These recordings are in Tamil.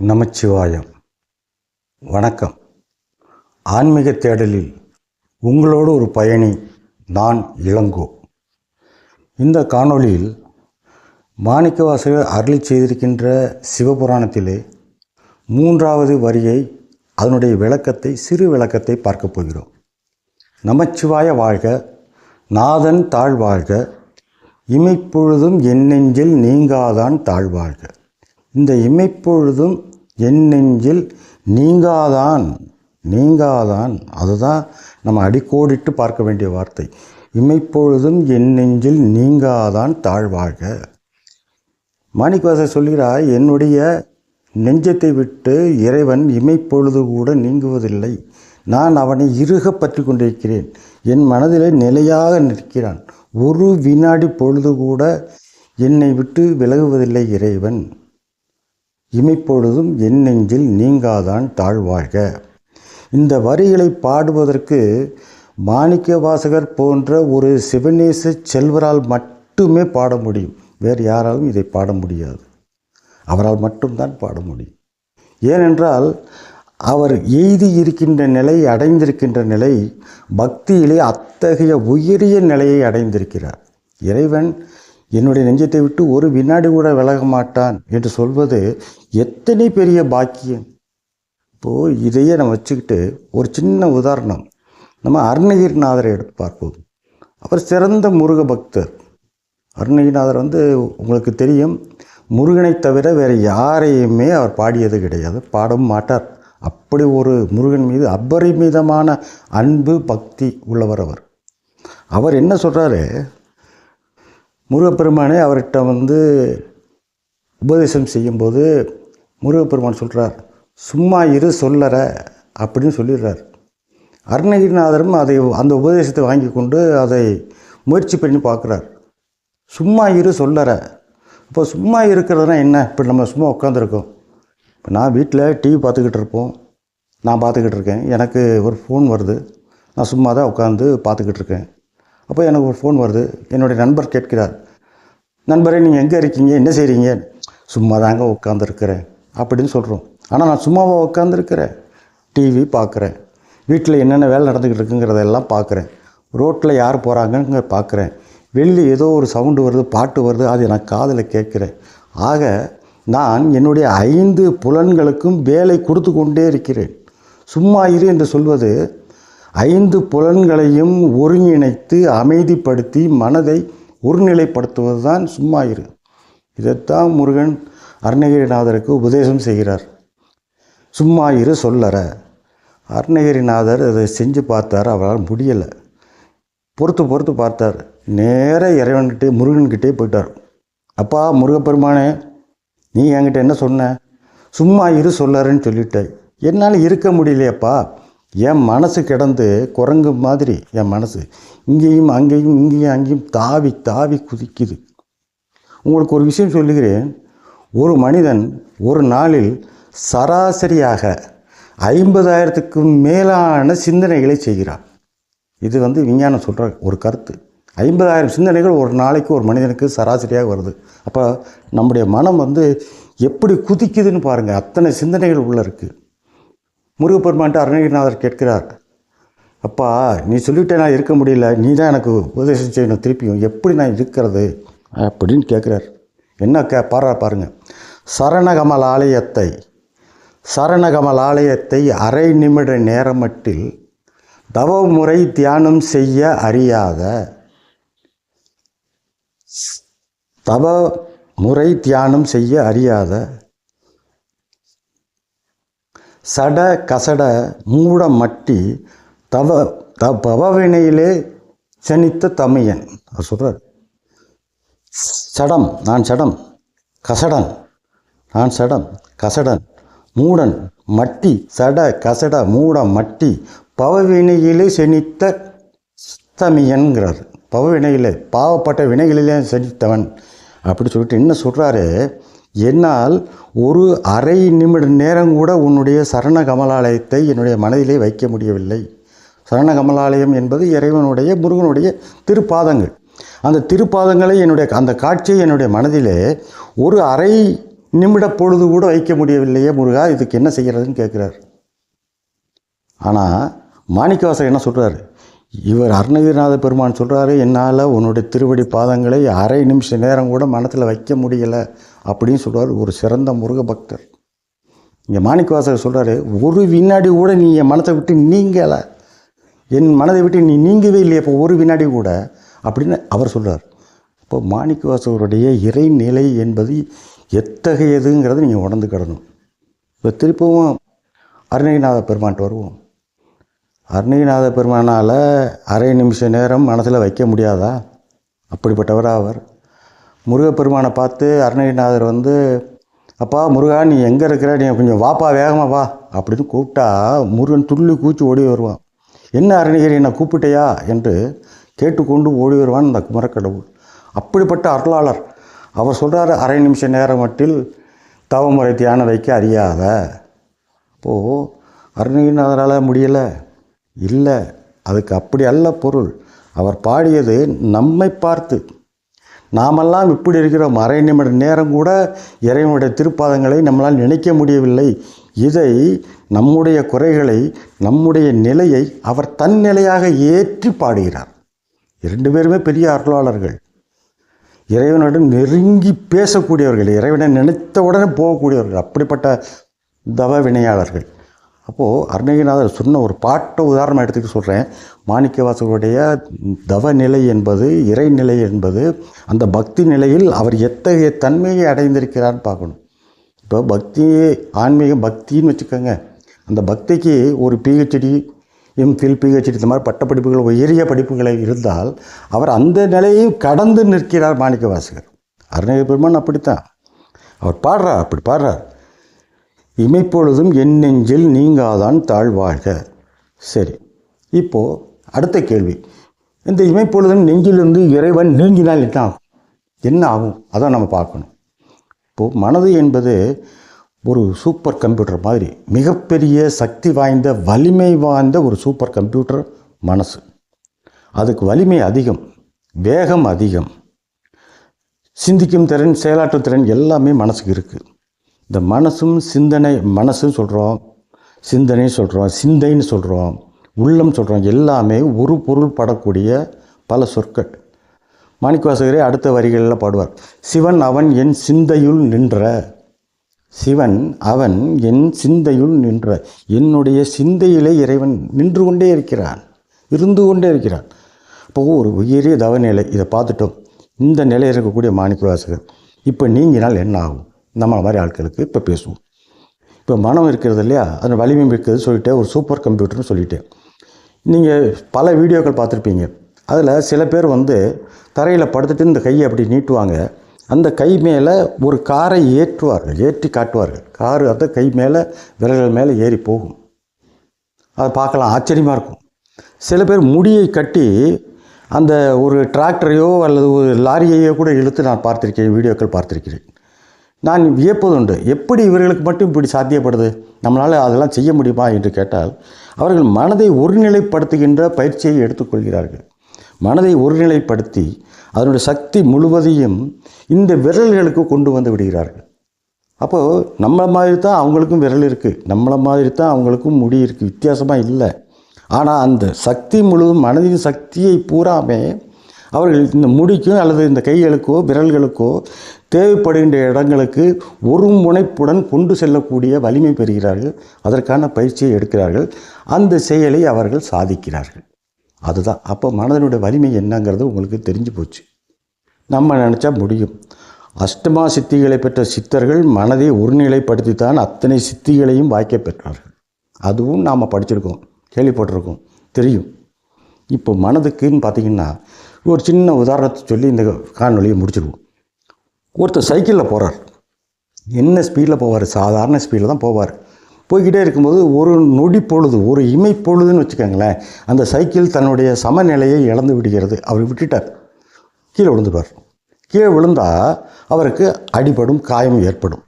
நமச்சிவாயம். வணக்கம். ஆன்மீக தேடலில் உங்களோடு ஒரு பயணி நான் இளங்கோ. இந்த காணொளியில் மாணிக்கவாசகர் அருளி செய்திருக்கின்ற சிவபுராணத்திலே மூன்றாவது வரியை அதனுடைய விளக்கத்தை சிறு விளக்கத்தை பார்க்கப் போகிறோம். நமச்சிவாய வாழ்க நாதன் தாழ்வாழ்க இமைப்பொழுதும் என் நெஞ்சில் நீங்காதான் தாழ்வாழ்க. இந்த இமைப்பொழுதும் என் நெஞ்சில் நீங்காதான் நீங்காதான். அதுதான் நம்ம அடிக்கோடிட்டு பார்க்க வேண்டிய வார்த்தை. இமைப்பொழுதும் என் நெஞ்சில் நீங்காதான் தாழ்வாக மாணிக்கவாசர் சொல்கிறார் என்னுடைய நெஞ்சத்தை விட்டு இறைவன் இமைப்பொழுது கூட நீங்குவதில்லை. நான் அவனை இறுக பற்றி கொண்டிருக்கிறேன். என் மனதிலே நிலையாக நிற்கிறான். ஒரு வினாடி பொழுது கூட என்னை விட்டு விலகுவதில்லை இறைவன். இமைப்பொழுதும் என் நெஞ்சில் நீங்காதான் தாழ்வாழ்க இந்த வரிகளை பாடுவதற்கு மாணிக்க வாசகர் போன்ற ஒரு சிவநேச செல்வரால் மட்டுமே பாட முடியும். வேறு யாராலும் இதை பாட முடியாது. அவரால் மட்டும்தான் பாட முடியும். ஏனென்றால் அவர் எய்தி இருக்கின்ற நிலை அடைந்திருக்கின்ற நிலை பக்தியிலே அத்தகைய உயரிய நிலையை அடைந்திருக்கிறார். இறைவன் என்னுடைய நெஞ்சத்தை விட்டு ஒரு வினாடி கூட விலக மாட்டான் என்று சொல்வது எத்தனை பெரிய பாக்கியம். இப்போது இதையே நம்ம வச்சுக்கிட்டு ஒரு சின்ன உதாரணம். நம்ம அருணகிரிநாதரை எடுத்து பார்ப்போம். அவர் சிறந்த முருக பக்தர். அருணகிரிநாதர் வந்து உங்களுக்கு தெரியும் முருகனை தவிர வேறு யாரையுமே அவர் பாடியது கிடையாது. பாடவும் மாட்டார். அப்படி ஒரு முருகன் மீது அபரிமிதமான அன்பு பக்தி உள்ளவர் அவர். அவர் என்ன சொல்கிறாரு முருகப்பெருமானே அவர்கிட்ட வந்து உபதேசம் செய்யும்போது முருகப்பெருமான் சொல்கிறார் சும்மா இரு சொல்லற அப்படின்னு சொல்லிடுறார். அருணகிரிநாதரும் அதை அந்த உபதேசத்தை வாங்கி கொண்டு அதை முயற்சி பண்ணி பார்க்குறார். சும்மா இரு சொல்லற இப்போ சும்மா இருக்கிறதுனா என்ன? இப்போ நம்ம சும்மா உட்காந்துருக்கோம். இப்போ நான் வீட்டில் டிவி பார்த்துக்கிட்டு இருப்போம். நான் பார்த்துக்கிட்டு இருக்கேன். எனக்கு ஒரு ஃபோன் வருது. நான் சும்மா தான் உட்காந்து பார்த்துக்கிட்டு இருக்கேன். அப்போ எனக்கு ஒரு ஃபோன் வருது. என்னுடைய நண்பர் கேட்கிறார். நண்பரே நீங்கள் எங்கே இருக்கீங்க? என்ன செய்கிறீங்க சும்மா தாங்க உட்காந்துருக்கிறேன் அப்படின்னு சொல்கிறோம் ஆனால் நான் சும்மாவாக உட்காந்துருக்கிறேன் டிவி பார்க்குறேன் வீட்டில் என்னென்ன வேலை நடந்துக்கிட்டு இருக்குங்கிறதெல்லாம் பார்க்குறேன் ரோட்டில் யார் போகிறாங்கங்க பார்க்குறேன் வெளியில் ஏதோ ஒரு சவுண்டு வருது பாட்டு வருது அது நான் காதில் கேட்குறேன். ஆக நான் என்னுடைய ஐந்து புலன்களுக்கும் வேலை கொடுத்து கொண்டே இருக்கிறேன். சும்மா இரு என்று சொல்வது ஐந்து புலன்களையும் ஒருங்கிணைத்து அமைதிப்படுத்தி மனதை ஒருநிலைப்படுத்துவது தான் சும்மா இரு. இதைத்தான் முருகன் அருணகிரிநாதருக்கு உபதேசம் செய்கிறார். சும்மா இரு சொல்லற. அருணகிரிநாதர் அதை செஞ்சு பார்த்தார் அவரால் முடியலை. பொறுத்து பொறுத்து பார்த்தார். நேராக இறைவன்கிட்டே முருகன்கிட்டே போயிட்டார். அப்பா முருகப்பெருமானே நீ என்கிட்ட என்ன சொன்ன? சும்மா இரு சொல்லறேன்னு சொல்லிட்டேன். என்னால் இருக்க முடியலையப்பா. என் மனசு கிடந்து குரங்கு மாதிரி என் மனசு. இங்கேயும் அங்கேயும் இங்கேயும் அங்கேயும் தாவி தாவி குதிக்குது. உங்களுக்கு ஒரு விஷயம் சொல்லுகிறேன். ஒரு மனிதன் ஒரு நாளில் சராசரியாக ஐம்பதாயிரத்துக்கும் மேலான சிந்தனைகளை செய்கிறான். இது வந்து விஞ்ஞானம் சொல்கிற ஒரு கருத்து. ஐம்பதாயிரம் சிந்தனைகள் ஒரு நாளைக்கு ஒரு மனிதனுக்கு சராசரியாக வருது. அப்போ நம்முடைய மனம் வந்து எப்படி குதிக்குதுன்னு பாருங்கள் அத்தனை சிந்தனைகள் உள்ளே இருக்குது முருகப்பெருமான்ட்டு அருணகிரிநாதர் கேட்கிறார் அப்பா நீ சொல்லிவிட்டே நான் இருக்க முடியல நீ தான் எனக்கு உபதேசம் செய்யணும் திருப்பியும் எப்படி நான் இருக்கிறது? அப்படின்னு கேட்குறார். என்ன கே பாரா பாருங்கள் சரணகமல் ஆலயத்தை சரணகமல் ஆலயத்தை அரை நிமிட நேரமட்டில் தவமுறை தியானம் செய்ய அறியாத தவ முறை தியானம் செய்ய அறியாத சட கசட மூட மட்டி தவ த பவவினையிலே சனித்த தமையன். அவர் சொல்கிறார் சடம் நான் சடம் கசடன் நான் சடம் கசடன் மூடன் மட்டி சட கசட மூட மட்டி பவவினையிலே செனித்த தமியன்கிறார். பவவினையிலே பாவப்பட்ட வினைகளிலே செனித்தவன். அப்படி சொல்லிட்டு என்ன சொல்கிறாரு என்னால் ஒரு அரை நிமிட நேரம் கூட உன்னுடைய சரண கமலாலயத்தை என்னுடைய மனதிலே வைக்க முடியவில்லை. சரண கமலாலயம் என்பது இறைவனுடைய முருகனுடைய திருப்பாதங்கள். அந்த திருப்பாதங்களை என்னுடைய அந்த காட்சியை என்னுடைய மனதிலே ஒரு அரை நிமிட பொழுது கூட வைக்க முடியவில்லையே முருகா இதுக்கு என்ன செய்கிறதுன்னு கேட்குறார். ஆனால் மாணிக்கவாசர் என்ன சொல்கிறாரு இவர் அருணகிரிநாத பெருமான் சொல்கிறாரு என்னால் உன்னுடைய திருவடி பாதங்களை அரை நிமிஷம் நேரம் கூட மனத்தில் வைக்க முடியலை. அப்படின்னு சொல்கிறார் ஒரு சிறந்த முருக பக்தர் இங்கே மாணிக்கவாசகர் சொல்கிறாரு ஒரு வினாடி கூட நீ என் மனத்தை விட்டு நீங்கலை. என் மனதை விட்டு நீ நீங்கவே இல்லையே இப்போ ஒரு வினாடி கூட. அப்படின்னு அவர் சொல்கிறார் இப்போ மாணிக்கவாசகருடைய இறைநிலை என்பது எத்தகையதுங்கிறத நீங்கள் உணர்ந்து கிடணும். இப்போ திருப்பவும் அருணகிநாத பெருமான்ட்டு வருவோம். அருணகிநாத பெருமானால் அரை நிமிஷ நேரம் மனசில் வைக்க முடியாதா? அப்படிப்பட்டவராக அவர். முருகப்பெருமானை பார்த்து அருணகிரிநாதர் வந்து அப்பா முருகா நீ எங்கே இருக்கிற? நீ கொஞ்சம் வாப்பா வேகமாக வா அப்படின்னு கூப்பிட்டா முருகன் துள்ளி கூச்சி ஓடி வருவான். என்ன அருணகிரி என்னை கூப்பிட்டையா? என்று கேட்டுக்கொண்டு ஓடி வருவான் இந்த குமரக்கடவுள். அப்படிப்பட்ட அருளாளர். அவர் சொல்கிறார் அரை நிமிஷ நேரம் மட்டில் தவமுறை தியானம் வைக்க அறியாத. அப்போது அருணகிரிநாதரால் முடியலை. இல்லை அதுக்கு அப்படி அல்ல பொருள். அவர் பாடியது நம்மை பார்த்து. நாமெல்லாம் இப்படி இருக்கிறோம் அரை நிமிட நேரம் கூட இறைவனுடைய திருப்பாதங்களை நம்மளால் நினைக்க முடியவில்லை. இதை நம்முடைய குறைகளை நம்முடைய நிலையை அவர் தன் நிலையாக ஏற்றி பாடுகிறார். இரண்டு பேருமே பெரிய அருளாளர்கள். இறைவனுடன் நெருங்கி பேசக்கூடியவர்கள் இறைவனை நினைத்த உடனே போகக்கூடியவர்கள் அப்படிப்பட்ட தவ வினையாளர்கள். அப்போது அருணகிரிநாதர் சொன்ன ஒரு பாட்டை உதாரணம் எடுத்துக்க சொல்கிறேன் மாணிக்கவாசகருடைய தவ நிலை என்பது இறைநிலை என்பது அந்த பக்தி நிலையில் அவர் எத்தகைய தன்மையை அடைந்திருக்கிறார்னு பார்க்கணும். இப்போ பக்தி ஆன்மீக பக்தின்னு வச்சுக்கோங்க. அந்த பக்திக்கு ஒரு பிஹெச்டி எம்ஃபில் பிஹெச்டி இந்த மாதிரி பட்டப்படிப்புகள் உயரிய படிப்புகளை இருந்தால் அவர் அந்த நிலையையும் கடந்து நிற்கிறார் மாணிக்கவாசகர். அருணகிரி பெருமான் அப்படித்தான். அவர் பாடுறார் அப்படி பாடுறார். இமைப்பொழுதும் என் நெஞ்சில் நீங்காதான் தாழ்வாழ்க சரி இப்போது அடுத்த கேள்வி. இந்த இமைப்பொழுதும் நெஞ்சிலிருந்து இறைவன் நீங்கினால் என்ன ஆகும்? என்ன ஆகும்? அதை நம்ம பார்க்கணும். இப்போது மனது என்பது ஒரு சூப்பர் கம்ப்யூட்டர் மாதிரி மிகப்பெரிய சக்தி வாய்ந்த வலிமை வாய்ந்த ஒரு சூப்பர் கம்ப்யூட்டர் மனசு. அதுக்கு வலிமை அதிகம் வேகம் அதிகம். சிந்திக்கும் திறன் செயலாற்றும் திறன் எல்லாமே மனசுக்கு இருக்குது இந்த மனசும் சிந்தனை மனசுன்னு சொல்கிறோம் சிந்தனை சொல்கிறோம் சிந்தைன்னு சொல்கிறோம் உள்ளம் சொல்கிறோம் எல்லாமே ஒரு பொருள் படக்கூடிய பல சொற்கள். மாணிக்கவாசகரே அடுத்த வரிகளில் பாடுவார். சிவன் அவன் என் சிந்தையுள் நின்ற சிவன் அவன் என் சிந்தையுள் நின்ற என்னுடைய சிந்தையிலே இறைவன் நின்று கொண்டே இருக்கிறான் இருந்து கொண்டே இருக்கிறான். இப்போ ஒரு உயரிய தவநிலை இதை பார்த்துட்டோம். இந்த நிலை இருக்கக்கூடிய மாணிக்கவாசகர் இப்போ நீங்கினால் என்ன ஆகும்? நம்மளை மாதிரி ஆட்களுக்கு இப்போ பேசுவோம். இப்போ மனம் இருக்கிறது இல்லையா? அந்த வலிமை இருக்கிறது சொல்லிட்டு ஒரு சூப்பர் கம்ப்யூட்டர்னு சொல்லிட்டேன் நீங்கள் பல வீடியோக்கள் பார்த்துருப்பீங்க. அதில் சில பேர் வந்து தரையில் படுத்துட்டு இந்த கையை அப்படி நீட்டுவாங்க. அந்த கை மேலே ஒரு காரை ஏற்றுவார்கள் ஏற்றி காட்டுவார்கள். காரு அந்த கை மேலே விரல்கள் மேலே ஏறி போகும். அதை பார்க்கலாம் ஆச்சரியமாக இருக்கும். சில பேர் முடியை கட்டி அந்த ஒரு டிராக்டரையோ அல்லது ஒரு லாரியையோ கூட இழுத்து நான் பார்த்துருக்கேன் வீடியோக்கள் பார்த்துருக்கிறேன். நான் வியப்பதுண்டு. எப்படி இவர்களுக்கு மட்டும் இப்படி சாத்தியப்படுது? நம்மளால் அதெல்லாம் செய்ய முடியுமா என்று கேட்டால் அவர்கள் மனதை ஒருநிலைப்படுத்துகின்ற பயிற்சியை எடுத்துக்கொள்கிறார்கள். மனதை ஒருநிலைப்படுத்தி அதனுடைய சக்தி முழுவதையும் இந்த விரல்களுக்கு கொண்டு வந்து விடுகிறார்கள். அப்போது நம்மளை மாதிரி தான் அவங்களுக்கும் விரல் இருக்குது நம்மளை மாதிரி தான் அவங்களுக்கும் முடி இருக்குது வித்தியாசமாக இல்லை. ஆனால் அந்த சக்தி முழுவதும் மனதின் சக்தியை பூராமே அவர்கள் இந்த முடிக்கும் அல்லது இந்த கைகளுக்கோ விரல்களுக்கோ தேவைப்படுகின்ற இடங்களுக்கு ஒரு முனைப்புடன் கொண்டு செல்லக்கூடிய வலிமை பெறுகிறார்கள். அதற்கான பயிற்சியை எடுக்கிறார்கள். அந்த செயலை அவர்கள் சாதிக்கிறார்கள். அதுதான். அப்போ மனதனுடைய வலிமை என்னங்கிறது உங்களுக்கு தெரிஞ்சு போச்சு. நம்ம நினச்சா முடியும். அஷ்டமா சித்திகளை பெற்ற சித்தர்கள் மனதை ஒருநிலைப்படுத்தித்தான் அத்தனை சித்திகளையும் வாய்க்க பெற்றார்கள். அதுவும் நாம் படிச்சிருக்கோம். கேள்விப்பட்டிருக்கோம். தெரியும். இப்போ மனதுக்குன்னு பார்த்தீங்கன்னா ஒரு சின்ன உதாரணத்தை சொல்லி இந்த காணொலியை முடிச்சிருவோம். ஒருத்தர் சைக்கிளில் போகிறார் என்ன ஸ்பீடில் போவார்? சாதாரண ஸ்பீடில் தான் போவார். போய்கிட்டே இருக்கும்போது ஒரு நொடி பொழுது ஒரு இமை பொழுதுன்னு வச்சுக்கோங்களேன் அந்த சைக்கிள் தன்னுடைய சமநிலையை இழந்து விடுகிறது. அவர் விட்டுட்டார். கீழே விழுந்துடுவார் கீழே விழுந்தால் அவருக்கு அடிபடும் காயம் ஏற்படும்.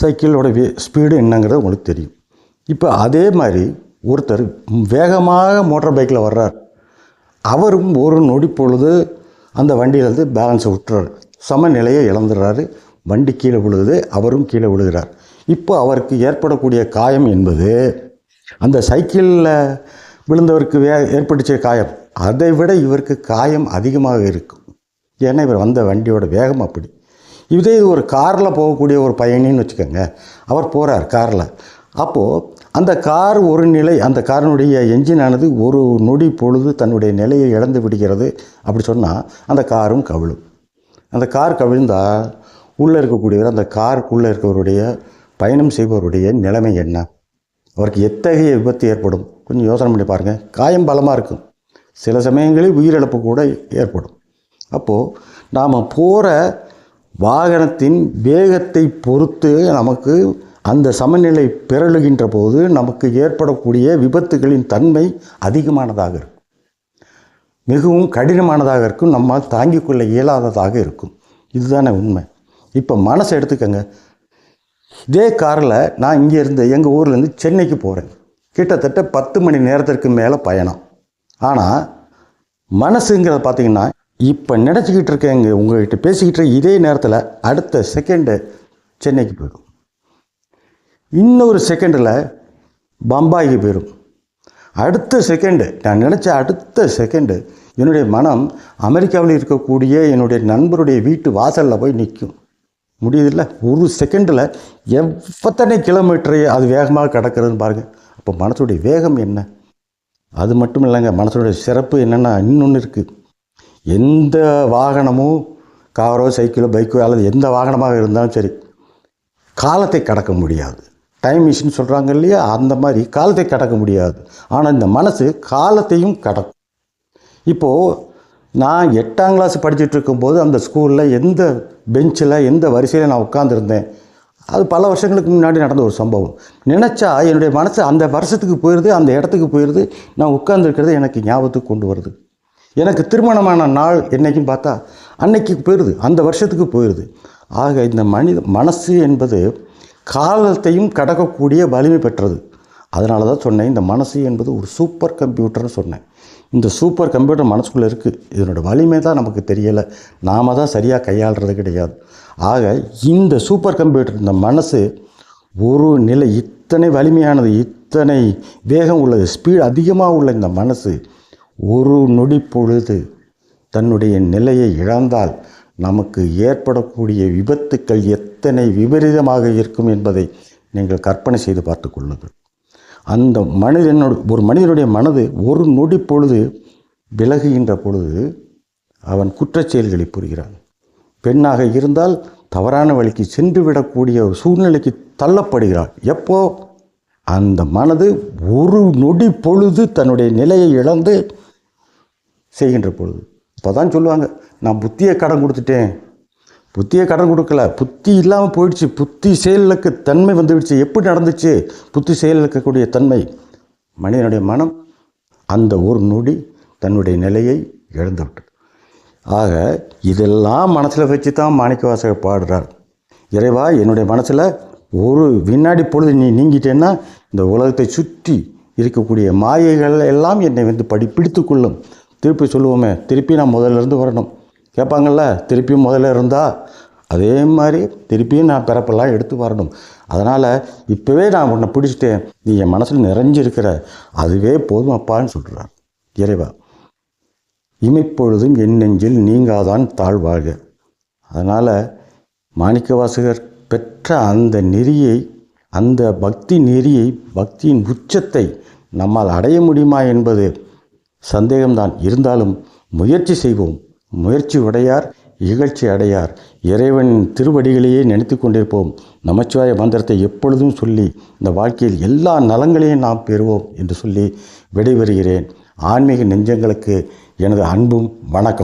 சைக்கிளோட வே ஸ்பீடு என்னங்கிறது உங்களுக்கு தெரியும். இப்போ அதே மாதிரி ஒருத்தர் வேகமாக மோட்டார் பைக்கில் வர்றார். அவரும் ஒரு நொடி பொழுது அந்த வண்டியிலேருந்து பேலன்ஸை விட்டுறாரு. சமநிலையை இழந்துடுறாரு. வண்டி கீழே விழுகுது அவரும் கீழே விழுகிறார். இப்போ அவருக்கு ஏற்படக்கூடிய காயம் என்பது அந்த சைக்கிளில் விழுந்தவருக்கு வே ஏற்பட்டுச்ச காயம் அதை விட இவருக்கு காயம் அதிகமாக இருக்கும். ஏன்னா இவர் வந்த வண்டியோட வேகம் அப்படி. இதே இது ஒரு காரில் போகக்கூடிய ஒரு பயணின்னு வச்சுக்கோங்க அவர் போகிறார் காரில். அப்போது அந்த கார் ஒரு நிலை அந்த காரினுடைய என்ஜினானது ஒரு நொடி பொழுது தன்னுடைய நிலையை இழந்து விடுகிறது. அப்படி சொன்னால் அந்த காரும் கவிழும். அந்த கார் கவிழ்ந்தால் உள்ளே இருக்கக்கூடியவர் அந்த காருக்குள்ளே இருக்கிறவருடைய பயணம் செய்பவருடைய நிலைமை என்ன? அவருக்கு எத்தகைய விபத்து ஏற்படும்? கொஞ்சம் யோசனை பண்ணி பாருங்கள் காயம் பலமாக இருக்கும். சில சமயங்களில் உயிரிழப்பு கூட ஏற்படும். அப்போது நாம் போகிற வாகனத்தின் வேகத்தை பொறுத்து நமக்கு அந்த சமநிலை பிறழுகின்ற போது நமக்கு ஏற்படக்கூடிய விபத்துகளின் தன்மை அதிகமானதாக இருக்கும். மிகவும் கடினமானதாக இருக்கும் நம்மால் தாங்கிக் கொள்ள இயலாததாக இருக்கும். இதுதானே உண்மை. இப்போ மனசை எடுத்துக்கங்க. இதே காரில் நான் இங்கே இருந்து எங்கள் ஊர்லேருந்து சென்னைக்கு போகிறேன் கிட்டத்தட்ட பத்து மணி நேரத்திற்கு மேலே பயணம். ஆனால் மனசுங்கிறத பார்த்தீங்கன்னா இப்போ நினச்சிக்கிட்டு இருக்கேன் இங்கே உங்கள்கிட்ட பேசிக்கிட்டு இதே நேரத்தில் அடுத்த செகண்டு சென்னைக்கு போயிடும். இன்னொரு செகண்டில் பம்பாய்க்கு போயிடும். அடுத்த செகண்டு நான் நினச்ச அடுத்த செகண்டு என்னுடைய மனம் அமெரிக்காவில் இருக்கக்கூடிய என்னுடைய நண்பருடைய வீட்டு வாசலில் போய் நிற்கும் முடியுதில்ல? ஒரு செகண்டில் எவ்வத்தனை கிலோமீட்டரை அது வேகமாக கிடக்கிறதுன்னு பாருங்கள் அப்போ மனசுடைய வேகம் என்ன? அது மட்டும் இல்லைங்க மனசுடைய சிறப்பு என்னென்னா இன்னொன்று இருக்குது எந்த வாகனமும் காரோ சைக்கிளோ பைக்கோ அல்லது எந்த வாகனமாக இருந்தாலும் சரி காலத்தை கடக்க முடியாது. டைம் மிஷின் சொல்கிறாங்க இல்லையா? அந்த மாதிரி காலத்தை கடக்க முடியாது. ஆனால் இந்த மனசு காலத்தையும் கடக்கும். இப்போது நான் எட்டாம் கிளாஸ் படிச்சுட்டு இருக்கும்போது அந்த ஸ்கூலில் எந்த பெஞ்சில் எந்த வரிசையில் நான் உட்காந்துருந்தேன் அது பல வருஷங்களுக்கு முன்னாடி நடந்த ஒரு சம்பவம். நினச்சா என்னுடைய மனசு அந்த வருஷத்துக்கு போயிடுது அந்த இடத்துக்கு போயிடுது நான் உட்காந்துருக்கிறது எனக்கு ஞாபகத்துக்கு கொண்டு வருது. எனக்கு திருமணமான நாள் என்னைக்கும் பார்த்தா அன்னைக்கு போயிடுது அந்த வருஷத்துக்கு போயிடுது ஆக இந்த மனித மனசு என்பது காலத்தையும் கடக்கக்கூடிய வலிமை பெற்றது. அதனால தான் சொன்னேன் இந்த மனசு என்பது ஒரு சூப்பர் கம்ப்யூட்டர்னு சொன்னேன். இந்த சூப்பர் கம்ப்யூட்டர் மனசுக்குள்ளே இருக்குது இதனோட வலிமை தான் நமக்கு தெரியலை. நாம தான் சரியாக கையாளுறது கிடையாது. ஆக இந்த சூப்பர் கம்ப்யூட்டர் இந்த மனசு ஒரு நிலை இத்தனை வலிமையானது இத்தனை வேகம் உள்ளது ஸ்பீடு அதிகமாக உள்ள இந்த மனசு ஒரு நொடி பொழுது தன்னுடைய நிலையை இழந்தால் நமக்கு ஏற்படக்கூடிய விபத்துக்கள் எத்தனை விபரீதமாக இருக்கும் என்பதை நீங்கள் கற்பனை செய்து பார்த்து கொள்ளுங்கள். அந்த மனிதனோட ஒரு மனிதனுடைய மனது ஒரு நொடி பொழுது விலகுகின்ற பொழுது அவன் குற்றச் செயல்களை புரிகிறான். பெண்ணாக இருந்தால் தவறான வழிக்கு சென்று விடக்கூடிய ஒரு சூழ்நிலைக்கு தள்ளப்படுகிறாள். எப்போ? அந்த மனது ஒரு நொடி பொழுது தன்னுடைய நிலையை இழந்து செய்கின்ற பொழுது. இப்போ தான் சொல்லுவாங்க நான் புத்தியை கடன் கொடுத்துட்டேன். புத்தியை கடன் கொடுக்கல. புத்தி இல்லாமல் போயிடுச்சு. புத்தி செயலுக்கு தன்மை வந்துடுச்சு. எப்படி நடந்துச்சு? புத்தி செயலுக்கக்கூடிய தன்மை. மனிதனுடைய மனம் அந்த ஒரு நொடி தன்னுடைய நிலையை இழந்து விட்டது ஆக இதெல்லாம் மனசில் வச்சு தான் மாணிக்கவாசகர் பாடுறார். இறைவா என்னுடைய மனசில் ஒரு வினாடி பொழுது நீ நீங்கிட்டேன்னா இந்த உலகத்தை சுற்றி இருக்கக்கூடிய மாயைகள் எல்லாம் என்னை வந்து படி பிடித்து கொள்ளும். திருப்பி சொல்லுவோமே திருப்பி நான் முதல்ல இருந்து வரணும். கேட்பாங்கள்ல திருப்பியும் முதல்ல இருந்தால் அதே மாதிரி திருப்பியும் நான் பிறப்பெல்லாம் எடுத்து வரணும். அதனால் இப்போவே நான் உன்னை பிடிச்சிட்டேன். நீ என் மனசில் நிறைஞ்சிருக்கிற. அதுவே போதும் அப்பான்னு சொல்கிறார் இறைவா இமைப்பொழுதும் என் நெஞ்சில் நீங்காதான் தாழ்வாழ்க அதனால் மாணிக்கவாசகர் பெற்ற அந்த நெறியை அந்த பக்தி நெறியை பக்தியின் உச்சத்தை நம்மால் அடைய முடியுமா என்பது சந்தேகம்தான். இருந்தாலும் முயற்சி செய்வோம். முயற்சி உடையார் இகழ்ச்சி அடையார். இறைவனின் திருவடிகளையே நினைத்து கொண்டிருப்போம். நமச்சிவாய மந்திரத்தை எப்பொழுதும் சொல்லி இந்த வாழ்க்கையில் எல்லா நலங்களையும் நாம் பெறுவோம் என்று சொல்லி விடைபெறுகிறேன். ஆன்மீக நெஞ்சங்களுக்கு எனது அன்பும் வணக்கம்.